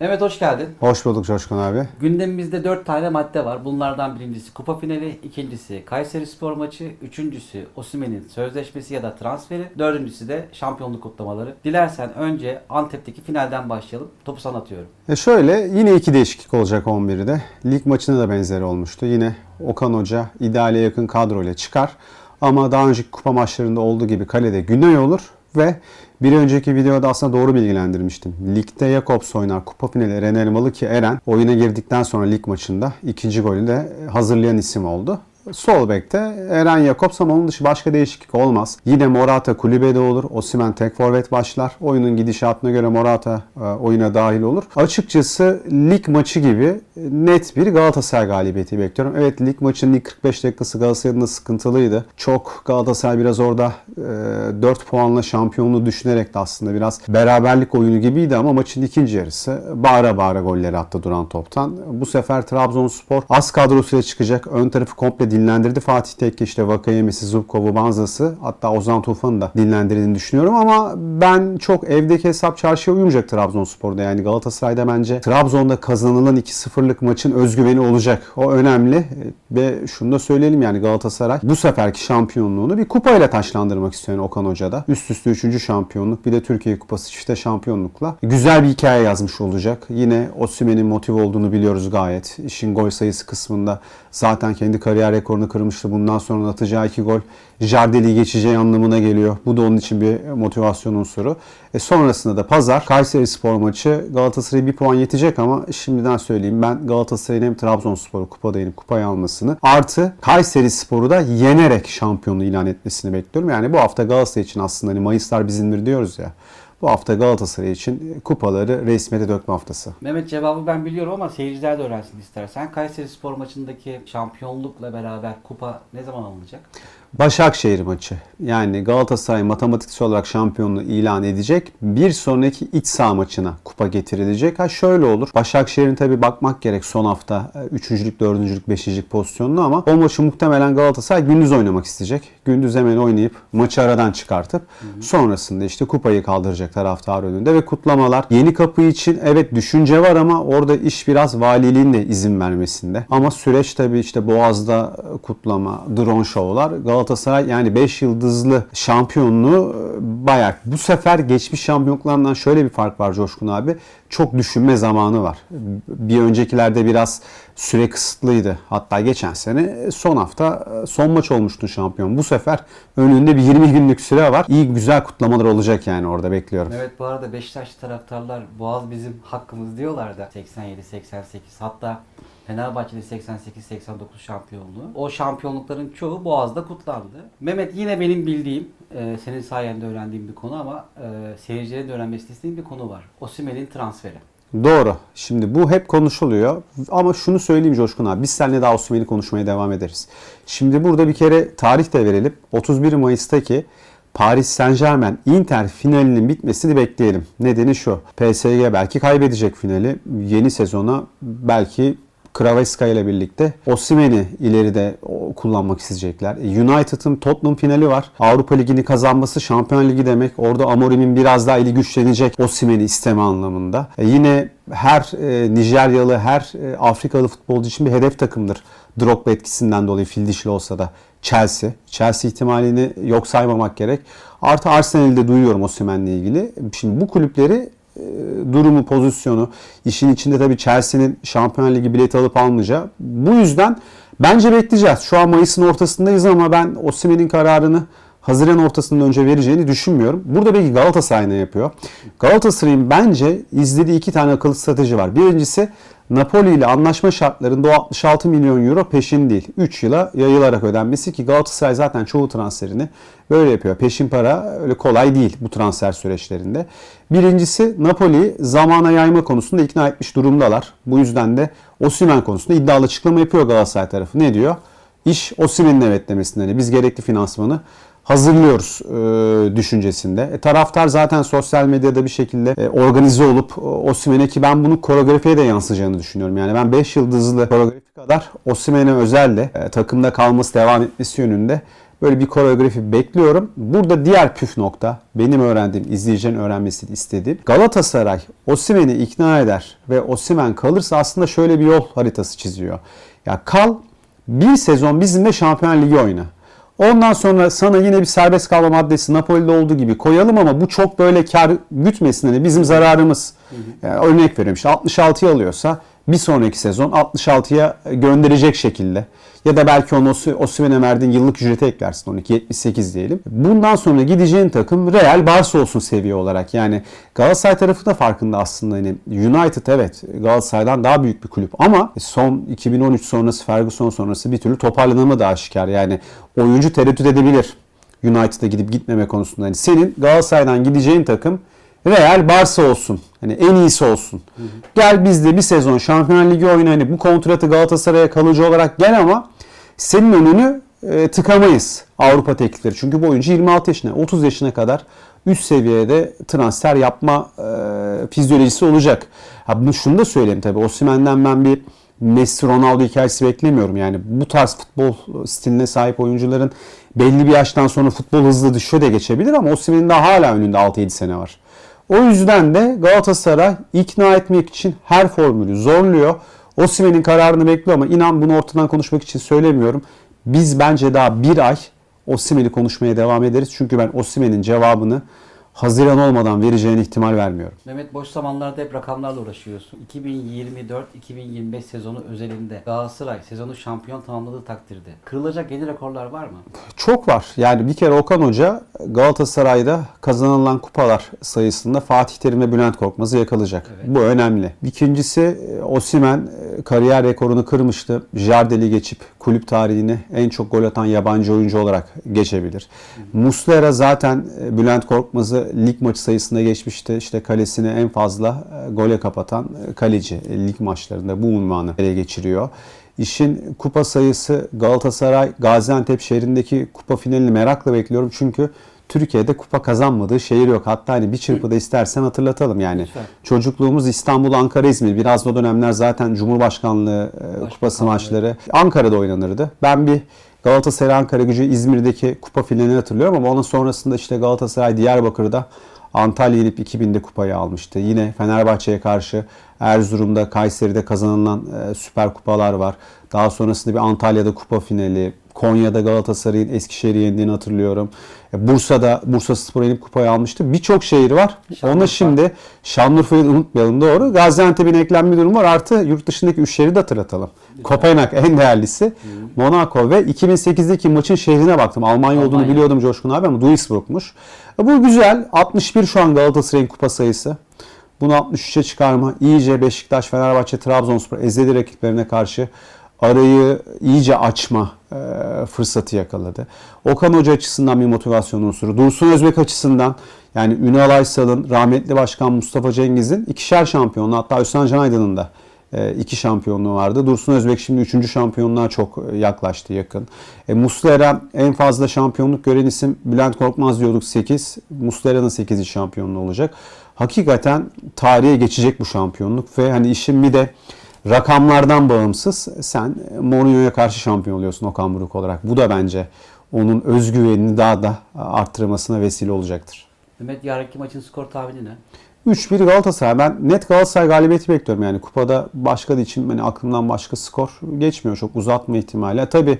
Evet hoş geldin. Hoş bulduk Coşkun abi. Gündemimizde 4 tane madde var. Bunlardan birincisi kupa finali, ikincisi Kayseri Spor maçı, üçüncüsü Osimhen'in sözleşmesi ya da transferi, dördüncüsü de şampiyonluk kutlamaları. Dilersen önce Antep'teki finalden başlayalım. Topu sana atıyorum. E şöyle yine iki değişiklik olacak 11'de. Lig maçında da benzeri olmuştu. Yine Okan Hoca ideale yakın kadroyla çıkar. Ama daha önceki kupa maçlarında olduğu gibi kalede Güney olur ve bir önceki videoda aslında doğru bilgilendirmiştim. Ligde Jakobs oynar kupa finali Eren Elmalı ki Eren oyuna girdikten sonra lig maçında ikinci golü de hazırlayan isim oldu. Sol bekte Eren Jakobs ama onun dışı başka değişiklik olmaz. Yine Morata kulübede olur. Osimhen tek forvet başlar. Oyunun gidişatına göre Morata e, oyuna dahil olur. Açıkçası lig maçı gibi net bir Galatasaray galibiyeti bekliyorum. Evet lig maçının ilk 45 dakikası Galatasaray'ın da sıkıntılıydı. Çok Galatasaray biraz orada e, 4 puanla şampiyonluğu düşünerek de aslında biraz beraberlik oyunu gibiydi ama maçın ikinci yarısı bağıra bağıra golleri attı duran toptan. Bu sefer Trabzonspor az kadrosuyla çıkacak. Ön tarafı komple dinlendirdi Fatih Tekke işte Vakayemesi, Zubkov'u, Banzası hatta Ozan Tufan'ı da dinlendirdiğini düşünüyorum ama ben çok evdeki hesap çarşıya uymayacak Trabzonspor'da. Yani Galatasaray'da bence Trabzon'da kazanılan 2-0'lık maçın özgüveni olacak. O önemli ve şunu da söyleyelim yani Galatasaray bu seferki şampiyonluğunu bir kupayla taşlandırmak istiyor yani Okan Hoca'da. Üst üste 3. şampiyonluk bir de Türkiye Kupası çifte şampiyonlukla güzel bir hikaye yazmış olacak. Yine Osimhen'in motive olduğunu biliyoruz gayet. İşin gol sayısı kısmında zaten kendi kariyer rekorunu kırmıştı. Bundan sonra atacağı iki gol Jardeli'yi geçeceği anlamına geliyor. Bu da onun için bir motivasyon unsuru. E sonrasında da pazar Kayseri Spor maçı Galatasaray'a bir puan yetecek ama şimdiden söyleyeyim ben Galatasaray'ın hem Trabzonspor'u kupada yenip kupayı almasını artı Kayseri Spor'u da yenerek şampiyonluğu ilan etmesini bekliyorum. Yani bu hafta Galatasaray için aslında hani Mayıslar bizimdir diyoruz ya. Bu hafta Galatasaray için kupaları resmiyete dökme haftası. Mehmet cevabı ben biliyorum ama seyirciler de öğrensin istersen. Kayseri Spor maçındaki şampiyonlukla beraber kupa ne zaman alınacak? Başakşehir maçı. Yani Galatasaray matematiksel olarak şampiyonluğu ilan edecek. Bir sonraki iç saha maçına kupa getirilecek. Ha şöyle olur. Başakşehir'in tabi bakmak gerek son hafta 3. 4. 5. pozisyonunu ama o maçı muhtemelen Galatasaray gündüz oynamak isteyecek. Gündüz hemen oynayıp maçı aradan çıkartıp sonrasında işte kupayı kaldıracak taraftar önünde ve kutlamalar. Yeni kapı için evet düşünce var ama orada iş biraz valiliğin de izin vermesinde. Ama süreç tabi işte Boğaz'da kutlama, drone şovlar Galatasaray yani 5 yıldızlı şampiyonluğu e, bayağı. Bu sefer geçmiş şampiyonluklarından şöyle bir fark var Coşkun abi. Çok düşünme zamanı var. Bir öncekilerde biraz süre kısıtlıydı. Hatta geçen sene son hafta e, son maç olmuştu şampiyon. Bu sefer önünde bir 20 günlük süre var. İyi güzel kutlamalar olacak yani orada bekliyorum. Evet bu arada Beşiktaş taraftarlar Boğaz bizim hakkımız diyorlar da 87-88 hatta Fenerbahçe'de 88-89 şampiyonluğu. O şampiyonlukların çoğu Boğaz'da kutlandı. Mehmet yine benim bildiğim, e, senin sayende öğrendiğim bir konu ama e, seyircilerin de öğrenmesini istediğim bir konu var. Osimhen'in transferi. Doğru. Şimdi bu hep konuşuluyor. Ama şunu söyleyeyim Coşkun abi. Biz seninle daha Osimhen'i konuşmaya devam ederiz. Şimdi burada bir kere tarih de verelim. 31 Mayıs'taki Paris Saint Germain Inter finalinin bitmesini bekleyelim. Nedeni şu. PSG belki kaybedecek finali. Yeni sezona belki Kraveska ile birlikte Osimhen'i ileride kullanmak isteyecekler. E, United'ın Tottenham finali var. Avrupa Ligi'ni kazanması Şampiyon Ligi demek. Orada Amorim'in biraz daha eli güçlenecek Osimhen'i isteme anlamında. E yine her e, Nijeryalı, her Afrikalı futbolcu için bir hedef takımdır. Drogba etkisinden dolayı fil dişli olsa da Chelsea. Chelsea ihtimalini yok saymamak gerek. Artı Arsenal'de duyuyorum Osimhen'le ilgili. Şimdi bu kulüpleri durumu, pozisyonu, işin içinde tabii Chelsea'nin Şampiyon Ligi bileti alıp almayacağı. Bu yüzden bence bekleyeceğiz. Şu an Mayıs'ın ortasındayız ama ben Osimhen'in kararını Haziran ortasından önce vereceğini düşünmüyorum. Burada belki Galatasaray ne yapıyor? Galatasaray'ın bence izlediği iki tane akıllı strateji var. Birincisi Napoli ile anlaşma şartlarında o 66 milyon euro peşin değil. 3 yıla yayılarak ödenmesi ki Galatasaray zaten çoğu transferini böyle yapıyor. Peşin para öyle kolay değil bu transfer süreçlerinde. Birincisi Napoli zamana yayma konusunda ikna etmiş durumdalar. Bu yüzden de Osimhen konusunda iddialı açıklama yapıyor Galatasaray tarafı. Ne diyor? İş Osimhen'in evet demesinden. Yani biz gerekli finansmanı hazırlıyoruz e, düşüncesinde. E, taraftar zaten sosyal medyada bir şekilde e, organize olup Osimhen'e ki ben bunu koreografiye de yansıyacağını düşünüyorum. Yani ben 5 yıldızlı koreografi kadar Osimhen'e özel de e, takımda kalması devam etmesi yönünde Böyle bir koreografi bekliyorum. Burada diğer püf nokta benim öğrendiğim, izleyicilerin öğrenmesini istediğim. Galatasaray Osimhen'i ikna eder ve Osimhen kalırsa aslında şöyle bir yol haritası çiziyor. Ya kal bir sezon bizimle Şampiyon Ligi oyna. Ondan sonra sana yine bir serbest kalma maddesi Napoli'de olduğu gibi koyalım ama bu çok böyle kar gütmesin. Hani bizim zararımız. Yani örnek veriyorum işte 66'yı alıyorsa bir sonraki sezon 66'ya gönderecek şekilde. Ya da belki onu Osi- Osimhen'e verdiğin yıllık ücreti eklersin 12 78 diyelim. Bundan sonra gideceğin takım Real Barça olsun seviye olarak. Yani Galatasaray tarafı da farkında aslında. Yani United evet Galatasaray'dan daha büyük bir kulüp ama son 2013 sonrası Ferguson sonrası bir türlü toparlanamadı aşikar. Yani oyuncu tereddüt edebilir. United'a gidip gitmeme konusunda. Yani senin Galatasaray'dan gideceğin takım Real Barça olsun. Hani en iyisi olsun. Gel bizde bir sezon Şampiyonlar Ligi oyna. Hani bu kontratı Galatasaray'a kalıcı olarak gel ama senin önünü e, tıkamayız Avrupa teklifleri. Çünkü bu oyuncu 26 yaşına, 30 yaşına kadar üst seviyede transfer yapma e, fizyolojisi olacak. Ha bunu şunu da söyleyeyim tabii. Osimhen'den ben bir Messi Ronaldo hikayesi beklemiyorum. Yani bu tarz futbol stiline sahip oyuncuların belli bir yaştan sonra futbol hızlı düşüyor da geçebilir ama Osimhen'in daha hala önünde 6-7 sene var. O yüzden de Galatasaray ikna etmek için her formülü zorluyor. Osimhen'in kararını bekliyor ama inan bunu ortadan konuşmak için söylemiyorum. Biz bence daha bir ay Osimhen'i konuşmaya devam ederiz. Çünkü ben Osimhen'in cevabını Haziran olmadan vereceğine ihtimal vermiyorum. Mehmet boş zamanlarda hep rakamlarla uğraşıyorsun. 2024-2025 sezonu özelinde Galatasaray sezonu şampiyon tamamladığı takdirde kırılacak yeni rekorlar var mı? Çok var. Yani bir kere Okan Hoca Galatasaray'da kazanılan kupalar sayısında Fatih Terim ve Bülent Korkmaz'ı yakalayacak. Evet. Bu önemli. İkincisi Osimen kariyer rekorunu kırmıştı. Jardel'i geçip kulüp tarihine en çok gol atan yabancı oyuncu olarak geçebilir. Muslera zaten e, Bülent Korkmaz'ı lig maçı sayısında geçmişti. İşte kalesini en fazla e, gole kapatan e, kaleci e, lig maçlarında bu unvanı ele geçiriyor. İşin kupa sayısı Galatasaray Gaziantep şehrindeki kupa finalini merakla bekliyorum. Çünkü Türkiye'de kupa kazanmadığı şehir yok. Hatta hani bir çırpıda istersen hatırlatalım yani. Lütfen. Çocukluğumuz İstanbul, Ankara, İzmir. Biraz da o dönemler zaten Cumhurbaşkanlığı e, kupası maçları Ankara'da oynanırdı. Ben bir Galatasaray Ankara gücü İzmir'deki kupa finalini hatırlıyorum ama onun sonrasında işte Galatasaray Diyarbakır'da Antalya yenip 2000'de kupayı almıştı. Yine Fenerbahçe'ye karşı Erzurum'da, Kayseri'de kazanılan e, süper kupalar var. Daha sonrasında bir Antalya'da kupa finali, Konya'da Galatasaray'ın Eskişehir'i yendiğini hatırlıyorum. E, Bursa'da Bursa Spor yenip kupayı almıştı. Birçok şehir var. Şanlıurfa. Ona şimdi Şanlıurfa'yı unutmayalım doğru. Gaziantep'in eklenme durumu var. Artı yurt dışındaki 3 şehri de hatırlatalım. Kopenhag en değerlisi. Monaco ve 2008'deki maçın şehrine baktım. Almanya, olduğunu Almanya. biliyordum Coşkun abi ama Duisburg'muş. E, Bu güzel. 61 şu an Galatasaray'ın kupa sayısı. Bunu 63'e çıkarma. iyice Beşiktaş, Fenerbahçe, Trabzonspor ezeli rakiplerine karşı arayı iyice açma e, fırsatı yakaladı. Okan Hoca açısından bir motivasyon unsuru. Dursun Özbek açısından yani Ünal Aysal'ın, rahmetli başkan Mustafa Cengiz'in ikişer şampiyonluğu hatta Özcan Can Aydın'ın da iki şampiyonluğu vardı. Dursun Özbek şimdi üçüncü şampiyonluğa çok e, yaklaştı yakın. E, Muslera en fazla şampiyonluk gören isim Bülent Korkmaz diyorduk 8. Muslera'nın 8. şampiyonluğu olacak. Hakikaten tarihe geçecek bu şampiyonluk ve hani işin bir de rakamlardan bağımsız sen Mourinho'ya karşı şampiyon oluyorsun Okan Buruk olarak. Bu da bence onun özgüvenini daha da arttırmasına vesile olacaktır. Mehmet yarınki maçın skor tahmini ne? 3-1 Galatasaray. Ben net Galatasaray galibiyeti bekliyorum yani. Kupada başka için hani aklımdan başka skor geçmiyor. Çok uzatma ihtimali. Tabi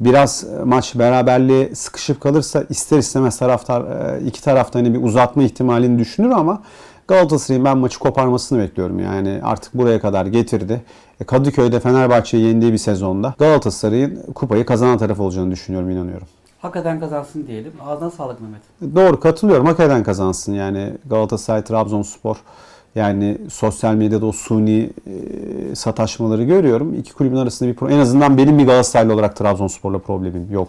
biraz e, maç beraberliğe sıkışıp kalırsa ister istemez taraftar e, iki tarafta hani bir uzatma ihtimalini düşünür ama Galatasaray'ın ben maçı koparmasını bekliyorum. Yani artık buraya kadar getirdi. E, Kadıköy'de Fenerbahçe'yi yendiği bir sezonda Galatasaray'ın kupayı kazanan taraf olacağını düşünüyorum, inanıyorum. Hakikaten kazansın diyelim. Ağzına sağlık Mehmet. Doğru katılıyorum. Hakikaten kazansın. Yani Galatasaray, Trabzonspor yani sosyal medyada o suni e, sataşmaları görüyorum. İki kulübün arasında bir pro- en azından benim bir Galatasaraylı olarak Trabzonspor'la problemim yok.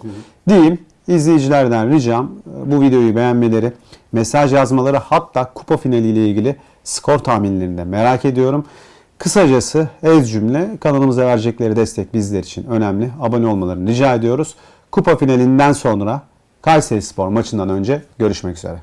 Diyeyim. İzleyicilerden ricam e, bu videoyu beğenmeleri, mesaj yazmaları hatta kupa finaliyle ilgili skor tahminlerini de merak ediyorum. Kısacası ez cümle kanalımıza verecekleri destek bizler için önemli. Abone olmalarını rica ediyoruz. Kupa finalinden sonra Kayseri Spor maçından önce görüşmek üzere.